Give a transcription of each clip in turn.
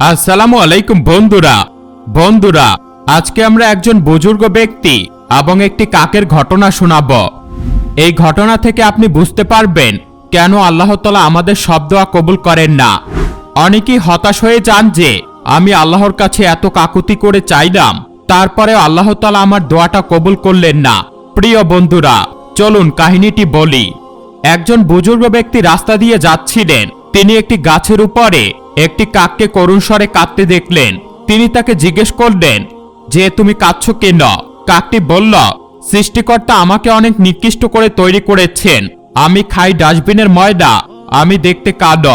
আসসালামু আলাইকুম বন্ধুরা। বন্ধুরা, আজকে আমরা একজন বুজুর্গ ব্যক্তি এবং একটি কাকের ঘটনা শোনাব। এই ঘটনা থেকে আপনি বুঝতে পারবেন কেন আল্লাহ তালা আমাদের সব দোয়া কবুল করেন না। অনেকেই হতাশ হয়ে যান যে, আমি আল্লাহর কাছে এত কাকুতি করে চাইলাম, তারপরেও আল্লাহ তালা আমার দোয়াটা কবুল করলেন না। প্রিয় বন্ধুরা, চলুন কাহিনীটি বলি। একজন বুজুর্গ ব্যক্তি রাস্তা দিয়ে যাচ্ছিলেন, তিনি একটি গাছের উপরে একটি কাককে করুণ স্বরে কাঁদতে দেখলেন। তিনি তাকে জিজ্ঞেস করলেন, যে তুমি কাঁদছ কেন? কাকটি বলল, সৃষ্টিকর্তা আমাকে অনেক নিকৃষ্ট করে তৈরি করেছেন। আমি খাই ডাস্টবিনের ময়দা, আমি দেখতে কাঁদ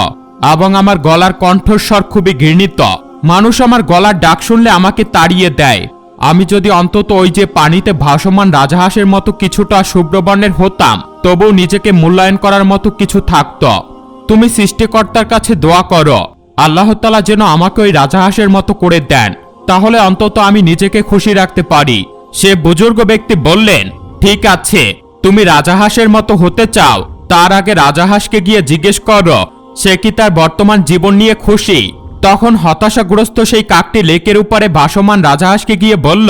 এবং আমার গলার কণ্ঠস্বর খুবই ঘৃণিত। মানুষ আমার গলার ডাক শুনলে আমাকে তাড়িয়ে দেয়। আমি যদি অন্তত ওই যে পানিতে ভাসমান রাজাহাঁসের মতো কিছুটা শুভ্রবর্ণের হতাম, তবুও নিজেকে মূল্যায়ন করার মতো কিছু থাকত। তুমি সৃষ্টিকর্তার কাছে দোয়া করো। আল্লাহ তালা যেন আমাকে ওই রাজাহাঁসের মতো করে দেন, তাহলে অন্তত আমি নিজেকে খুশি রাখতে পারি। সে বুজুর্গ ব্যক্তি বললেন, ঠিক আছে, তুমি রাজাহাঁসের মতো হতে চাও, তার আগে রাজাহাঁসকে গিয়ে জিজ্ঞেস করো, সে কি তার বর্তমান জীবন নিয়ে খুশি? তখন হতাশাগ্রস্ত সেই কাকটি লেকের উপরে ভাসমান রাজাহাঁসকে গিয়ে বলল,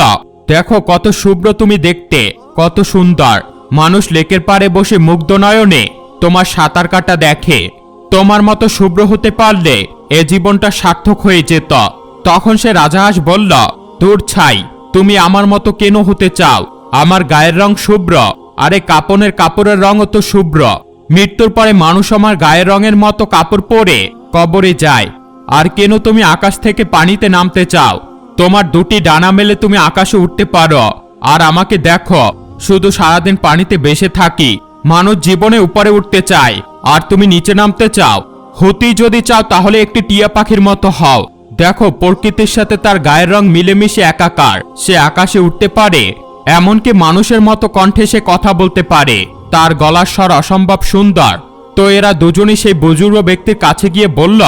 দেখো কত শুভ্র তুমি দেখতে, কত সুন্দর। মানুষ লেকের পাড়ে বসে মুগ্ধ নয়নে তোমার সাঁতার কাটা দেখে। তোমার মতো শুভ্র হতে পারলে এ জীবনটা সার্থক হয়ে যেত। তখন সে রাজাহাঁস বলল দূর ছাই, তুমি আমার মতো কেন হতে চাও? আমার গায়ের রং শুভ্র, আরে কাপনের কাপড়ের রঙও তো শুভ্র। মৃত্যুর পরে মানুষ আমার গায়ের রঙের মতো কাপড় পরে কবরে যায়। আর কেন তুমি আকাশ থেকে পানিতে নামতে চাও? তোমার দুটি ডানা মেলে তুমি আকাশে উঠতে পারো। আর আমাকে দেখো, শুধু সারাদিন পানিতে বেসে থাকি। মানুষ জীবনে উপরে উঠতে চায়। আর তুমি নিচে নামতে চাও। হতেই যদি চাও, তাহলে একটি টিয়া পাখির মতো হও। দেখো, প্রকৃতির সাথে তার গায়ের রং মিলেমিশে একাকার। সে আকাশে উঠতে পারে, এমনকি মানুষের মতো কণ্ঠে সে কথা বলতে পারে। তার গলার স্বর অসম্ভব সুন্দর। তো এরা দুজনই সেই বুজুর্গ ব্যক্তির কাছে গিয়ে বলল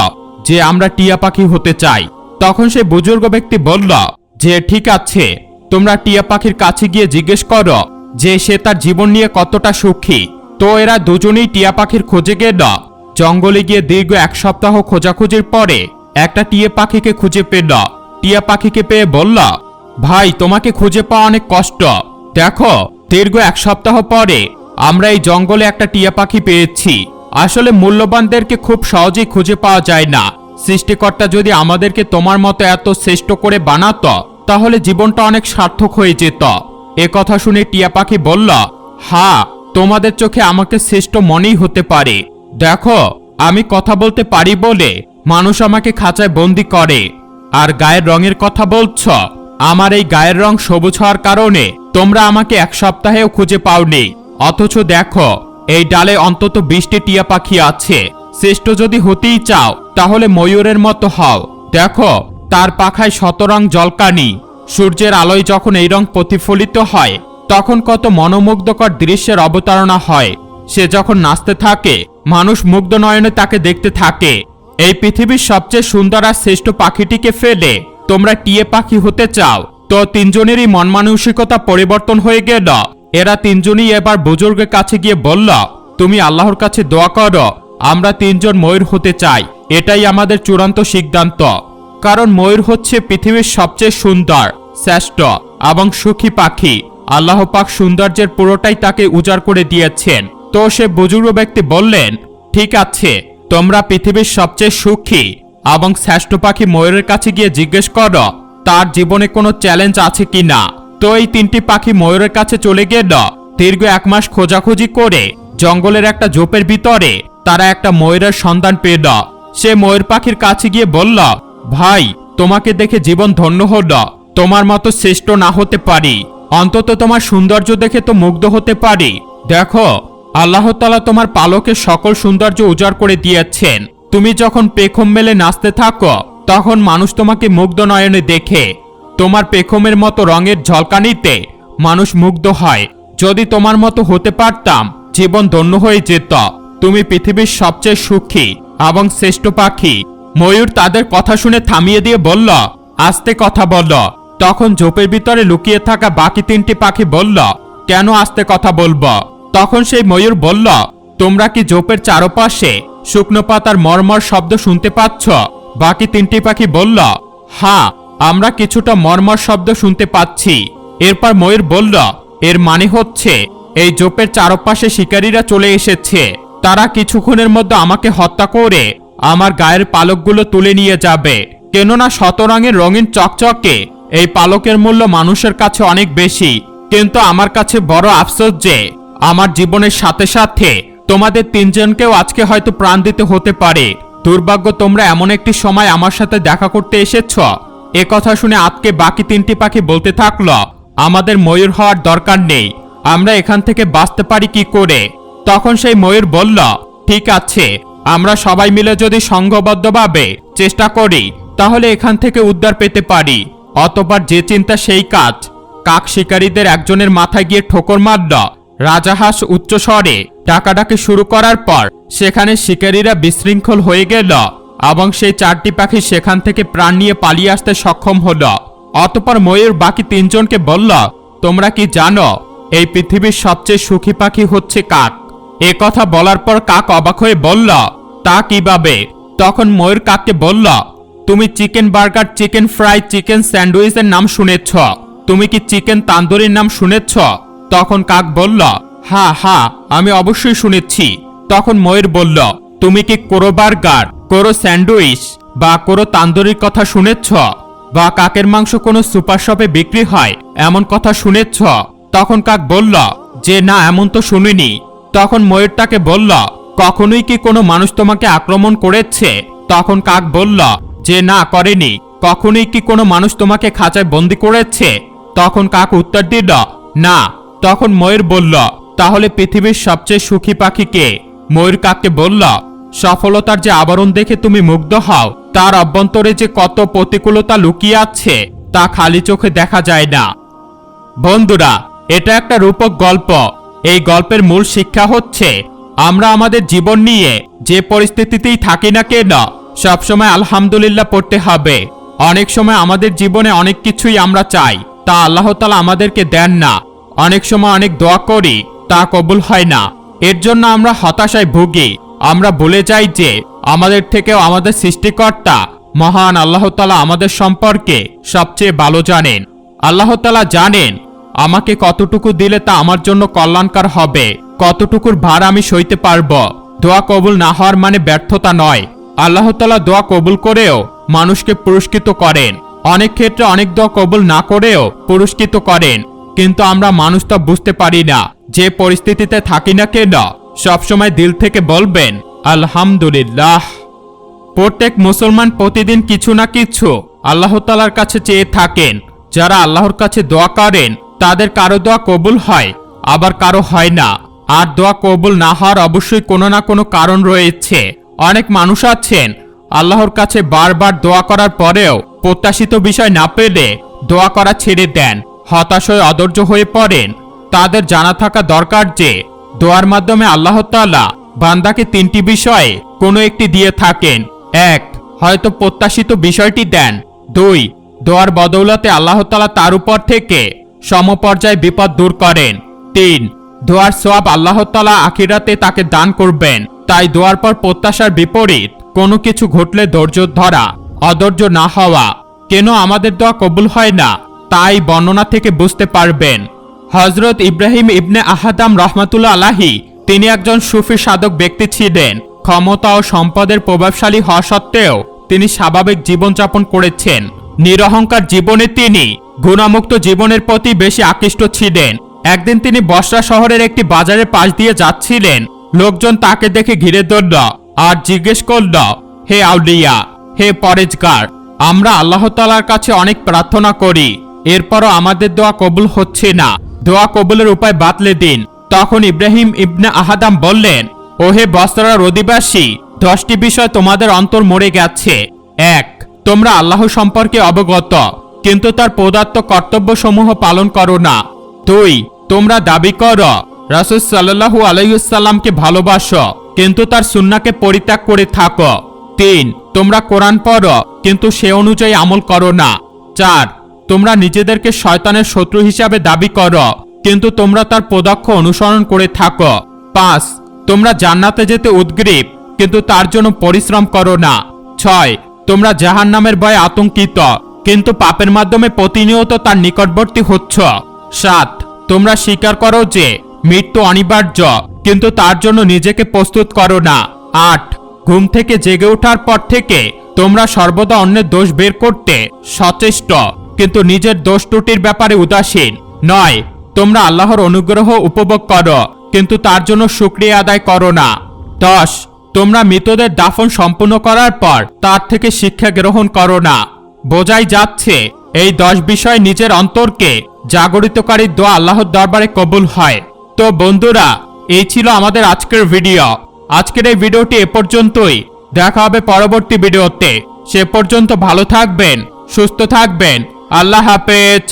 যে, আমরা টিয়া পাখি হতে চাই। তখন সেই বুজুর্গ ব্যক্তি বলল যে, ঠিক আছে, তোমরা টিয়া পাখির কাছে গিয়ে জিজ্ঞেস করো যে, সে তার জীবন নিয়ে কতটা সুখী। তো এরা দুজনেই টিয়া পাখির খোঁজে গেল জঙ্গলে গিয়ে দীর্ঘ এক সপ্তাহ খোঁজাখুঁজির পরে একটা টিয়া পাখিকে খুঁজে পেল টিয়া পাখিকে পেয়ে বলল, ভাই, তোমাকে খুঁজে পাওয়া অনেক কষ্ট। দেখো, দীর্ঘ এক সপ্তাহ পরে আমরা এই জঙ্গলে একটা টিয়া পাখি পেয়েছি। আসলে মূল্যবানদেরকে খুব সহজেই খুঁজে পাওয়া যায় না। সৃষ্টিকর্তা যদি আমাদেরকে তোমার মতো এত শ্রেষ্ঠ করে বানাত, তাহলে জীবনটা অনেক সার্থক হয়ে যেত। এ কথা শুনে টিয়া পাখি বলল হ্যাঁ তোমাদের চোখে আমাকে শ্রেষ্ঠ মনেই হতে পারে। দেখো, আমি কথা বলতে পারি বলে মানুষ আমাকে খাঁচায় বন্দি করে। আর গায়ের রঙের কথা বলছ, আমার এই গায়ের রং সবুজ হওয়ার কারণে তোমরা আমাকে এক সপ্তাহেও খুঁজে পাওনি। অথচ দেখো, এই ডালে অন্তত বিশটি টিয়া পাখি আছে। শ্রেষ্ঠ যদি হতেই চাও, তাহলে ময়ূরের মতো হও। দেখো, তার পাখায় শতরং জলকানি। সূর্যের আলোয় যখন এই রং প্রতিফলিত হয় তখন কত মনোমুগ্ধকর দৃশ্যের অবতারণা হয়। সে যখন নাচতে থাকে, মানুষ মুগ্ধ নয়নে তাকে দেখতে থাকে। এই পৃথিবীর সবচেয়ে সুন্দর আর শ্রেষ্ঠ পাখিটিকে ফেলে, তোমরা টিয়ে পাখি হতে চাও। তো তিনজনেরই মন মানসিকতা পরিবর্তন হয়ে গেল। এরা তিনজনই এবার বুজুর্গের কাছে গিয়ে বলল, তুমি আল্লাহর কাছে দোয়া করো, আমরা তিনজন ময়ূর হতে চাই। এটাই আমাদের চূড়ান্ত সিদ্ধান্ত। কারণ ময়ূর হচ্ছে পৃথিবীর সবচেয়ে সুন্দর, শ্রেষ্ঠ এবং সুখী পাখি। আল্লাহ পাক সৌন্দর্যের পুরোটাই তাকে উজাড় করে দিয়েছেন। তো সে বুজুর্গ ব্যক্তি বললেন, ঠিক আছে, তোমরা পৃথিবীর সবচেয়ে সুখী এবং শ্রেষ্ঠ পাখি ময়ূরের কাছে গিয়ে জিজ্ঞেস করো, তার জীবনে কোনো চ্যালেঞ্জ আছে কি না তো এই তিনটি পাখি ময়ূরের কাছে চলে গেল। দীর্ঘ এক মাস খোঁজাখুঁজি করে জঙ্গলের একটা জোপের ভিতরে তারা একটা ময়ূরের সন্ধান পেল। সে ময়ূর পাখির কাছে গিয়ে বলল, ভাই, তোমাকে দেখে জীবন ধন্য হল। তোমার মতো শ্রেষ্ঠ না হতে পারি। অন্তত তোমার সৌন্দর্য দেখে তো মুগ্ধ হতে পারি। দেখো, আল্লাহ তালা তোমার পালকের সকল সৌন্দর্য উজাড় করে দিয়েছেন। তুমি যখন পেখম মেলে নাচতে থাকো, তখন মানুষ তোমাকে মুগ্ধ নয়নে দেখে। তোমার পেখমের মতো রঙের ঝলকানিতে মানুষ মুগ্ধ হয়। যদি তোমার মতো হতে পারতাম, জীবন ধন্য হয়ে যেত। তুমি পৃথিবীর সবচেয়ে সুখী এবং শ্রেষ্ঠ পাখি। ময়ূর তাদের কথা শুনে থামিয়ে দিয়ে বলল, আস্তে কথা বলল তখন ঝোপের ভিতরে লুকিয়ে থাকা বাকি তিনটি পাখি বলল, কেন আস্তে কথা বলব? তখন সেই ময়ূর বলল, তোমরা কি ঝোপের চারপাশে শুকনো পাতার মরমর শব্দ শুনতে পাচ্ছ? বাকি তিনটি পাখি বলল হ্যাঁ আমরা কিছুটা মর্মর শব্দ শুনতে পাচ্ছি। এরপর ময়ূর বলল, এর মানে হচ্ছে, এই জোপের চারপাশে শিকারীরা চলে এসেছে। তারা কিছুক্ষণের মধ্যে আমাকে হত্যা করে আমার গায়ের পালকগুলো তুলে নিয়ে যাবে। কেননা শতরঙের রঙিন চকচকে এই পালকের মূল্য মানুষের কাছে অনেক বেশি, কিন্তু আমার কাছে বড় আফসোস যে, আমার জীবনের সাথে সাথে তোমাদের তিনজনকেও আজকে হয়তো প্রাণ দিতে হতে পারে। দুর্ভাগ্য, তোমরা এমন একটি সময় আমার সাথে দেখা করতে এসেছ। এ কথা শুনে আজকে বাকি তিনটি পাখি বলতে থাকল, আমাদের ময়ূর হওয়ার দরকার নেই, আমরা এখান থেকে বাঁচতে পারি কি করে? তখন সেই ময়ূর বলল, ঠিক আছে, আমরা সবাই মিলে যদি সংঘবদ্ধভাবে চেষ্টা করি, তাহলে এখান থেকে উদ্ধার পেতে পারি। অতবার যে চিন্তা সেই কাজ। কাক শিকারীদের একজনের মাথায় গিয়ে ঠোকর মারল। রাজাহাঁস উচ্চ স্বরে ডাকাডাকি শুরু করার পর সেখানে শিকারীরা বিশৃঙ্খল হয়ে গেল এবং সেই চারটি পাখি সেখান থেকে প্রাণ নিয়ে পালিয়ে আসতে সক্ষম হল। অতপর ময়ূর বাকি তিনজনকে বলল, তোমরা কি জানো, এই পৃথিবীর সবচেয়ে সুখী পাখি হচ্ছে কাক? এ কথা বলার পর কাক অবাক হয়ে বলল, তা কীভাবে? তখন ময়ূর কাককে বলল তুমি chicken burger, chicken fry, chicken স্যান্ডউইচের নাম শুনেছ। তুমি কি চিকেন তান্দুরির নাম শুনেছ? তখন কাক বলল, হা হা, আমি অবশ্যই শুনেছি। তখন ময়ূর বলল, তুমি কি কোরো বার্গার, কোরো স্যান্ডউইচ বা কোরো তান্দুরির কথা শুনেছ? বা কাকের মাংস কোনো সুপার শপে বিক্রি হয়, এমন কথা শুনেছ? তখন কাক বলল, যে না, এমন তো শুনিনি। তখন ময়ূর তাকে বলল, কখনোই কি কোনো মানুষ তোমাকে আক্রমণ করেছে? তখন কাক বলল যে না করেনি, কখনোই কি কোনো মানুষ তোমাকে খাঁচায় বন্দি করেছে? তখন কাক উত্তর দিল, না। তখন ময়ূর বলল, তাহলে পৃথিবীর সবচেয়ে সুখী পাখি কে? ময়ূর কাককে বলল, সফলতার যে আবরণ দেখে তুমি মুগ্ধ হও, তার অভ্যন্তরে যে কত প্রতিকূলতা লুকিয়ে আছে, তা খালি চোখে দেখা যায় না। বন্ধুরা, এটা একটা রূপক গল্প। এই গল্পের মূল শিক্ষা হচ্ছে, আমরা আমাদের জীবন নিয়ে যে পরিস্থিতিতেই থাকি না কেন সবসময় আলহামদুলিল্লাহ পড়তে হবে। অনেক সময় আমাদের জীবনে অনেক কিছুই আমরা চাই, তা আল্লাহ তালা আমাদেরকে দেন না। অনেক সময় অনেক দোয়া করি, তা কবুল হয় না। এর জন্য আমরা হতাশায় ভুগি। আমরা ভুলে যাই যে আমাদের থেকেও আমাদের সৃষ্টিকর্তা মহান আল্লাহ তালা আমাদের সম্পর্কে সবচেয়ে ভালো জানেন। আল্লাহ তালা জানেন, আমাকে কতটুকু দিলে তা আমার জন্য কল্যাণকার হবে, কতটুকুর ভার আমি সইতে পারব। দোয়া কবুল না হওয়ার মানে ব্যর্থতা নয়। আল্লাহ তালা দোয়া কবুল করেও মানুষকে পুরস্কৃত করেন। অনেক ক্ষেত্রে অনেক দোয়া কবুল না করেও পুরস্কৃত করেন। কিন্তু আমরা মানুষ তা বুঝতে পারি না, যে পরিস্থিতিতে থাকি না কেন। সবসময় দিল থেকে বলবেন, আলহামদুলিল্লাহ। প্রত্যেক মুসলমান প্রতিদিন কিছু না কিছু আল্লাহ তালার কাছে চেয়ে থাকেন। যারা আল্লাহর কাছে দোয়া করেন, তাদের কারও দোয়া কবুল হয়, আবার কারও হয় না। আর দোয়া কবুল না হওয়ার অবশ্যই কোনো না কোনো কারণ রয়েছে। অনেক মানুষ আছেন। আল্লাহর কাছে বারবার দোয়া করার পরেও প্রত্যাশিত বিষয় না পেলে দোয়া করা ছেড়ে দেন, হতাশ হয়ে অধৈর্য হয়ে পড়েন। তাদের জানা থাকা দরকার যে, দোয়ার মাধ্যমে আল্লাহ তাআলা বান্দাকে তিনটি বিষয়ে কোনো একটি দিয়ে থাকেন। এক, হয়তো প্রত্যাশিত বিষয়টি দেন। দুই, দোয়ার বদৌলতে আল্লাহ তাআলা তার উপর থেকে সমপর্যায় বিপদ দূর করেন। তিন, দোয়ার সোয়াব আল্লাহ তাআলা আখিরাতে তাকে দান করবেন। তাই দোয়ার পর প্রত্যাশার বিপরীত কোনো কিছু ঘটলে ধৈর্য ধরা, অধৈর্য না হওয়া। কেন আমাদের দোয়া কবুল হয় না, তাই বর্ণনা থেকে বুঝতে পারবেন। হজরত ইব্রাহিম ইবনে আহাদাম রহমাতুল্লা আলাহি, তিনি একজন সুফি সাধক ব্যক্তি ছিলেন। ক্ষমতা ও সম্পদের প্রভাবশালী হওয়া সত্ত্বেও তিনি স্বাভাবিক জীবনযাপন করেছেন। নিরহংকার জীবনে তিনি গুণামুক্ত জীবনের প্রতি বেশি আকৃষ্ট ছিলেন। একদিন তিনি বসরা শহরের একটি বাজারের পাশ দিয়ে যাচ্ছিলেন। লোকজন তাকে দেখে ঘিরে ধরল আর জিজ্ঞেস করল, হে আউলিয়া, হে পরেজগার, আমরা আল্লাহ তালার কাছে অনেক প্রার্থনা করি, এরপরও আমাদের দোয়া কবুল হচ্ছে না। দোয়া কবুলের উপায় বাতলে দিন। তখন ইব্রাহিম ইবনে আহাদাম বললেন, ওহে বস্ত্রার অধিবাসী, দশটি বিষয় তোমাদের অন্তর মরে গেছে। এক, তোমরা আল্লাহ সম্পর্কে অবগত, কিন্তু তার পদার্থ কর্তব্যসমূহ পালন করো না। দুই, তোমরা দাবি করো রাসুল সাল্লাহু আলাইসাল্লামকে ভালোবাসো, কিন্তু তার সুন্নাকে পরিত্যাগ করে থাকো। তিন, তোমরা কোরআন পড়ো, কিন্তু সে অনুযায়ী আমল করো না। চার, তোমরা নিজেদেরকে শয়তানের শত্রু হিসাবে দাবি করো, কিন্তু তোমরা তার পদক্ষ অনুসরণ করে থাকো। পাঁচ, তোমরা জান্নাতে যেতে উদ্গ্রীব, কিন্তু তার জন্য পরিশ্রম করো না। ছয়, তোমরা জাহান নামের ভয়ে আতঙ্কিত, কিন্তু পাপের মাধ্যমে প্রতিনিয়ত তার নিকটবর্তী হচ্ছ। সাত, তোমরা স্বীকার করো যে মৃত্যু অনিবার্য, কিন্তু তার জন্য নিজেকে প্রস্তুত করো না। আট, ঘুম থেকে জেগে ওঠার পর থেকে তোমরা সর্বদা অন্যের দোষ বের করতে সচেষ্ট, কিন্তু নিজের দোষ ত্রুটির ব্যাপারে উদাসীন। নয়, তোমরা আল্লাহর অনুগ্রহ উপভোগ করো, কিন্তু তার জন্য শুক্রিয়া আদায় করো না। দশ, তোমরা মৃতদের দাফন সম্পূর্ণ করার পর তার থেকে শিক্ষা গ্রহণ করো না। বোঝাই যাচ্ছে, এই দশ বিষয় নিজের অন্তরকে জাগরিতকারী দোয়া আল্লাহর দরবারে কবুল হয়। তো বন্ধুরা, এই ছিল আমাদের আজকের ভিডিও আজকের এই ভিডিওটি এ পর্যন্তই। দেখা হবে পরবর্তী ভিডিওতে সে পর্যন্ত ভালো থাকবেন, সুস্থ থাকবেন। আল্লাহ হাফেজ।